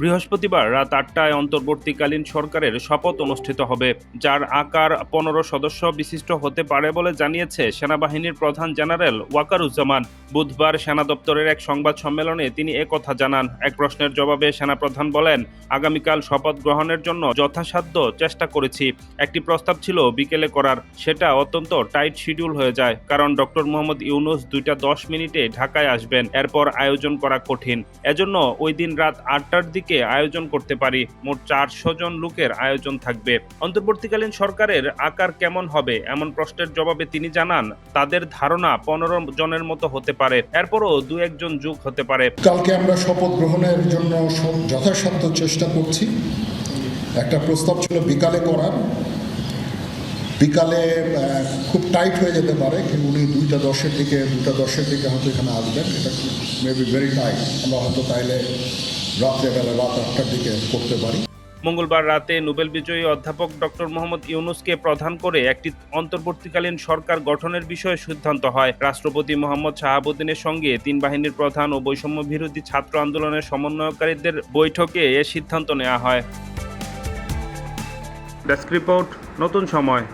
বৃহস্পতিবার রাত আটটায় অন্তর্বর্তীকালীন সরকারের শপথ অনুষ্ঠিত হবে, যার আকার পনেরো সদস্য বিশিষ্ট হতে পারে বলে জানিয়েছে সেনাবাহিনীর প্রধান জেনারেল ওয়াকারুজ্জামান। বুধবার সেনা দপ্তরের এক সংবাদ সম্মেলনে তিনি একথা জানান। এক প্রশ্নের জবাবে সেনাপ্রধান বলেন, আগামীকাল শপথ গ্রহণের জন্য যথাসাধ্য চেষ্টা করেছি। একটি প্রস্তাব ছিল বিকেলে করার। সেটা অত্যন্ত টাইট শিডিউল হয়ে যায়, কারণ ডক্টর মোহাম্মদ ইউনুস দুইটা দশ মিনিটে ঢাকায় আসবেন। এরপর আয়োজন করা কঠিন। এজন্য ওই দিন রাত আটটার দিকে আয়োজন করতে পারি। মোট চারশো জন লোকের আয়োজন থাকবে। অন্তর্বর্তীকালীন সরকারের আকার কেমন হবে এমন প্রশ্নের জবাবে তিনি জানান, তাদের ধারণা পনেরো জনের মতো হতে পারে। এরপরও দু একজন যুগ হতে পারে। কালকে আমরা শপথ গ্রহণের জন্য যথাসাধ্য চেষ্টা করছি। একটা প্রস্তাব ছিল বিকালে করার। বিকালে খুব টাইট হয়ে যেতে পারে, কিন্তু উনি দুইটা দশের দিকে দুটা দশের দিকে হয়তো এখানে আসবেন। এটা মেবি ভেরি টাইট আমরা হয়তো তাইলে রাত্রেবেলা রাত আটটার দিকে করতে পারি। মঙ্গলবার রাতে নোবেল বিজয়ী অধ্যাপক ডক্টর মোহাম্মদ ইউনুসকে প্রধান করে একটি অন্তর্বর্তীকালীন সরকার গঠনের বিষয়ে সিদ্ধান্ত হয়। রাষ্ট্রপতি মোহাম্মদ শাহাবুদ্দিনের সঙ্গে তিন বাহিনীর প্রধান ও বৈষম্য বিরোধী ছাত্র আন্দোলনের সমন্বয়কারীদের বৈঠকে এ সিদ্ধান্ত নেওয়া হয়। ডেস্ক রিপোর্ট নতুন সময়।